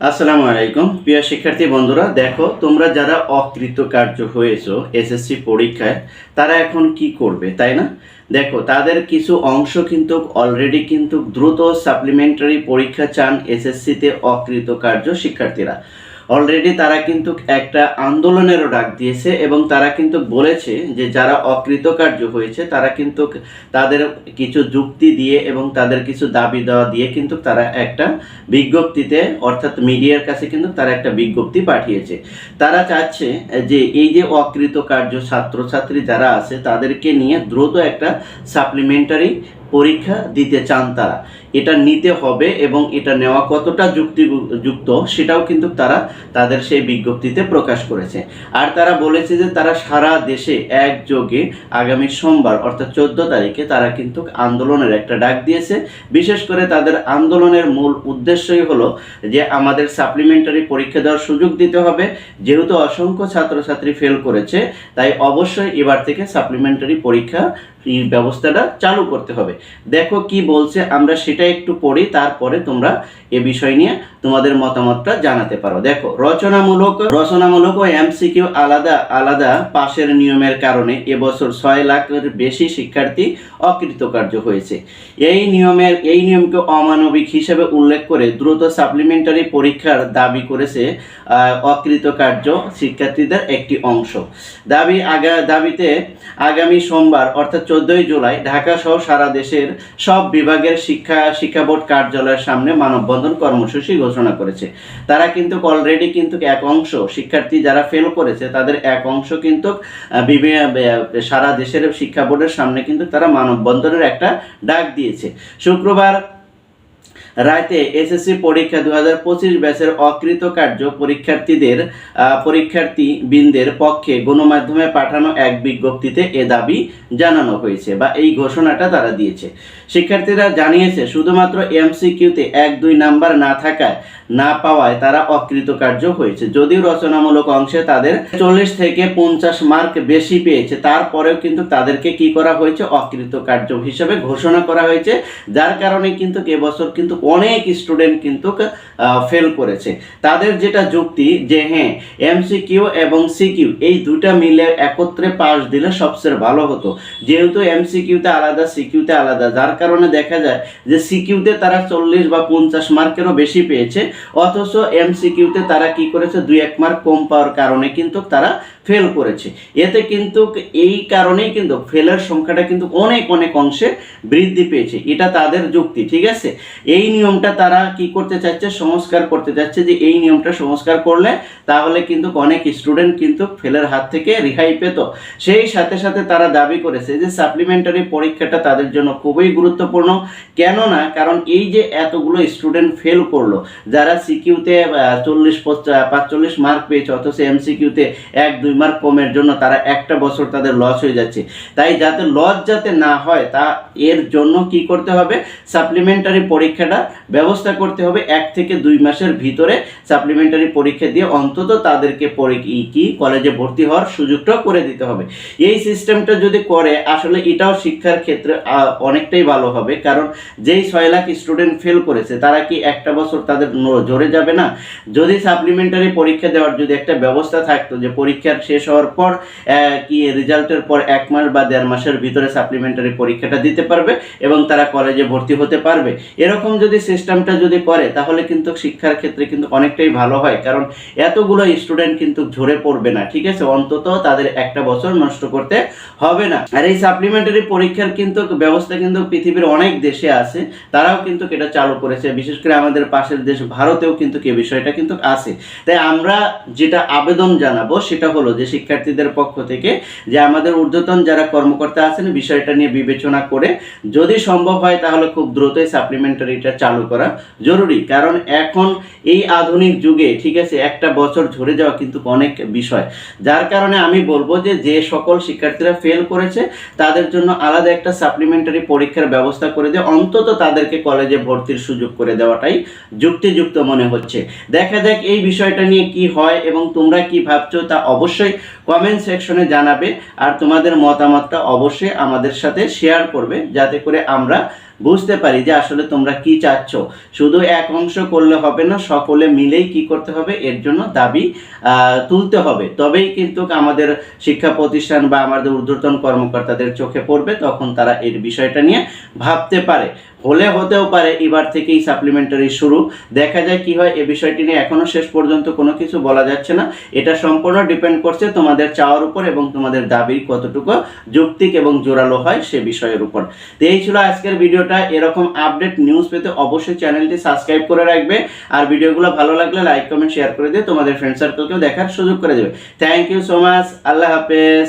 আসসালামু আলাইকুম। প্রিয় শিক্ষার্থী বন্ধুরা, দেখো, তোমরা যারা অকৃতকার্য হয়েছো এসএসসি পরীক্ষায়, তারা এখন কি করবে, তাই না? দেখো, তাদের কিছু অংশ কিন্তু অলরেডি কিন্তু দ্রুত সাপ্লিমেন্টারি পরীক্ষা চান এসএসসিতে অকৃতকার্য শিক্ষার্থীরা। অলরেডি তারা কিন্তু একটা আন্দোলনেরও ডাক দিয়েছে এবং তারা কিন্তু বলেছে যে যারা অকৃতকার্য হয়েছে, তারা কিন্তু তাদের কিছু যুক্তি দিয়ে এবং তাদের কিছু দাবি দেওয়া দিয়ে কিন্তু তারা একটা বিজ্ঞপ্তিতে, অর্থাৎ মিডিয়ার কাছে কিন্তু তারা একটা বিজ্ঞপ্তি পাঠিয়েছে। তারা চাচ্ছে যে এই যে অকৃতকার্য ছাত্রছাত্রী যারা আছে, তাদেরকে নিয়ে দ্রুত একটা সাপ্লিমেন্টারি পরীক্ষা দিতে চান তারা। এটা নিতে হবে এবং এটা নেওয়া কতটা যুক্তিযুক্ত সেটাও কিন্তু তারা তাদের সেই বিজ্ঞপ্তিতে প্রকাশ করেছে। আর তারা বলেছে যে তারা সারা দেশে একযোগে আগামী সোমবার অর্থাৎ চোদ্দ তারিখে তারা কিন্তু আন্দোলনের একটা ডাক দিয়েছে। বিশেষ করে তাদের আন্দোলনের মূল উদ্দেশ্যই হলো যে আমাদের সাপ্লিমেন্টারি পরীক্ষা দেওয়ার সুযোগ দিতে হবে। যেহেতু অসংখ্য ছাত্রছাত্রী ফেল করেছে, তাই অবশ্যই এবার থেকে সাপ্লিমেন্টারি পরীক্ষা ব্যবস্থাটা চালু করতে হবে। দেখো কি বলছে, আমরা সেটা একটু পড়ি, তারপরে তোমরা এ বিষয় নিয়ে তোমাদের মতামতটা জানাতে পারো। দেখো, রচনামূলক রচনামূলক ও এমসিকিউ আলাদা আলাদা পাশের নিয়মের কারণে এবছর ছয় লাখের বেশি শিক্ষার্থী অকৃতকার্য হয়েছে। এই নিয়মের, এই নিয়মকে অমানবিক হিসেবে উল্লেখ করে দ্রুত সাপ্লিমেন্টারি পরীক্ষার দাবি করেছে অকৃতকার্য শিক্ষার্থীদের একটি অংশ। দাবি আগা, দাবিতে আগামী সোমবার, অর্থাৎ চোদ্দই জুলাই, ঢাকা সহ সারা দেশের সব বিভাগের শিক্ষা শিক্ষা বোর্ড কার্যালয়ের সামনে মানববন্ধন কর্মসূচি ঘোষণা করেছে। তারা কিন্তু অলরেডি কিন্তু এক অংশ, শিক্ষার্থী যারা ফেল করেছে, তাদের এক অংশ কিন্তু সারা দেশের শিক্ষা বোর্ডের সামনে কিন্তু তারা মানববন্ধনের একটা ডাক দিয়েছে। শুক্রবার রাতে এসএসসি পরীক্ষা দু হাজার পঁচিশ ব্যাচের অকৃতকার্য পরীক্ষার্থীদের আহ, পরীক্ষার্থী বৃন্দের পক্ষে গণমাধ্যমে পাঠানো এক বিজ্ঞপ্তিতে এ দাবি জানানো হয়েছে বা এই ঘোষণাটা তারা দিয়েছে। শিক্ষার্থীরা জানিয়েছে শুধুমাত্র এমসিকিউতে এক দুই নাম্বার না থাকায় না পাওয়ায় তারা অকৃতকার্য হয়েছে। যদিও রচনামূলক অংশে তাদের চল্লিশ থেকে পঞ্চাশ মার্ক বেশি পেয়েছে তারপরেও কিন্তু তাদেরকে কি করা হয়েছে? অকৃতকার্য হিসেবে ঘোষণা করা হয়েছে যার কারণে কিন্তু এবছর কিন্তু অনেক স্টুডেন্ট কিন্তু ফেল করেছে। তাদের যেটা যুক্তি যে হ্যাঁ এমসিকিউ এবং সিকিউ এই দুটা মিলে একত্রে পাস দিলে সবচেয়ে ভালো হতো। যেহেতু এমসিকিউতে আলাদা সিকিউতে আলাদা, যার কারণে দেখা যায় যে সিকিউতে তারা চল্লিশ বা পঞ্চাশ মার্কেরও বেশি পেয়েছে, অথচ এমসিকিউতে তারা কি করেছে, দুই এক মার্ক কম পাওয়ার কারণে কিন্তু তারা ফেল করেছে। এতে কিন্তু এই কারণেই কিন্তু ফেলের সংখ্যাটা কিন্তু অনেক অনেক অংশে বৃদ্ধি পেয়েছে। এটা তাদের যুক্তি, ঠিক আছে? এই নিয়মটা তারা কি করতে চাচ্ছে সংস্কার করতে চাচ্ছে যে এই নিয়মটা সংস্কার করলে তাহলে কিন্তু অনেক স্টুডেন্ট কিন্তু ফেলের হাত থেকে রেহাই পেত। সেই সাথে সাথে তারা দাবি করেছে যে সাপ্লিমেন্টারি পরীক্ষাটা তাদের জন্য খুবই গুরুত্বপূর্ণ। কেননা, কারণ এই যে এতগুলো স্টুডেন্ট ফেল করল, যারা সিকিউতে চল্লিশ পাঁচচল্লিশ মার্ক পেয়েছে, অথচ এমসিকিউতে এক, দুই মার্ক কমের জন্য তারা একটা বছর তাদের লস হয়ে যাচ্ছে। তাই যাতে লস যাতে না হয়, তা এর জন্য কি করতে হবে? সাপ্লিমেন্টারি পরীক্ষাটা ব্যবস্থা করতে হবে এক থেকে দুই মাসের ভিতরে সাপ্লিমেন্টারি পরীক্ষা দিয়ে অন্তত তাদেরকে কি কলেজে ভর্তি হওয়ার সুযোগটাও করে দিতে হবে। এই সিস্টেমটা যদি করে, আসলে এটাও শিক্ষার ক্ষেত্রে অনেকটাই ভালো হবে। কারণ যেই ছয় লাখ স্টুডেন্ট ফেল করেছে, তারা কি একটা বছর তাদের জোরে যাবে না? যদি সাপ্লিমেন্টারি পরীক্ষা দেওয়ার যদি একটা ব্যবস্থা থাকতো যে পরীক্ষার শেষ হওয়ার পর কি রেজাল্টের পর এক মাস বা দেড় মাসের ভিতরে সাপ্লিমেন্টারি পরীক্ষাটা দিতে পারবে এবং তারা কলেজে ভর্তি হতে পারবে। এরকম যদি সিস্টেমটা যদি করে, তাহলে কিন্তু শিক্ষার ক্ষেত্রে কিন্তু অনেকটাই ভালো হয়। কারণ এতগুলো স্টুডেন্ট কিন্তু ঝরে পড়বে না, ঠিক আছে? অন্তত তাদের একটা বছর নষ্ট করতে হবে না। আর এই সাপ্লিমেন্টারি পরীক্ষার কিন্তু ব্যবস্থা কিন্তু পৃথিবীর অনেক দেশে আছে। তারাও কিন্তু এটা চালু করেছে। বিশেষ করে আমাদের পাশের দেশ ভারতেও কিন্তু এই বিষয়টা কিন্তু আছে। তাই আমরা যেটা আবেদন জানাব, সেটা হলো যে শিক্ষার্থীদের পক্ষ থেকে যে আমাদের ঊর্ধ্বতন যারা কর্মকর্তা আছেন, বিষয়টা নিয়ে বিবেচনা করে যদি সম্ভব হয়, তাহলে খুব দ্রুতই সাপ্লিমেন্টারিটা চালু করা জরুরি। কারণ এখন এই আধুনিক যুগে, ঠিক আছে, একটা বছর ঝরে যাওয়া কিন্তু অনেক বিষয়। যার কারণে আমি বলব যে যে সকল শিক্ষার্থীরা ফেল করেছে, তাদের জন্য আলাদা একটা সাপ্লিমেন্টারি পরীক্ষার ব্যবস্থা করে দিয়ে অন্তত তাদেরকে কলেজে ভর্তির সুযোগ করে দেওয়াটাই যুক্তিযুক্ত মনে হচ্ছে। দেখা যাক এই বিষয়টা নিয়ে কি হয় এবং তোমরা কি ভাবছ তা অবশ্যই কমেন্ট সেকশনে জানাবে আর তোমাদের মতামতটা অবশ্যই আমাদের সাথে শেয়ার করবে যাতে করে আমরা বুঝতে পারি যে আসলে তোমরা কি চাচ্ছ। শুধু এক অংশ করলে হবে না, সকলে মিলেই কি করতে হবে, এর জন্য দাবি তুলতে হবে। তবেই কিন্তু আমাদের শিক্ষা প্রতিষ্ঠান বা আমাদের ঊর্ধ্বতন কর্মকর্তাদের চোখে পড়বে, তখন তারা এর বিষয়টা নিয়ে ভাবতে পারে। হলে হতেও পারে, এবার থেকেই সাপ্লিমেন্টারি শুরু। দেখা যায় কি হয়, এ বিষয়টি নিয়ে এখনও শেষ পর্যন্ত কোনো কিছু বলা যাচ্ছে না। এটা সম্পূর্ণ ডিপেন্ড করছে তোমাদের চাওয়ার উপর এবং তোমাদের দাবি কতটুকু যৌক্তিক এবং জোরালো হয় সে বিষয়ের উপর। তো এই ছিল আজকের ভিডিওটা। এরকম আপডেট নিউজ পেতে অবশ্যই চ্যানেলটি সাবস্ক্রাইব করে রাখবে। আর ভিডিওগুলো ভালো লাগলে লাইক কমেন্ট শেয়ার করে দিয়ে তোমাদের ফ্রেন্ড সার্কেলকেও দেখার সুযোগ করে দেবে। থ্যাংক ইউ সো মাচ আল্লাহ হাফেজ।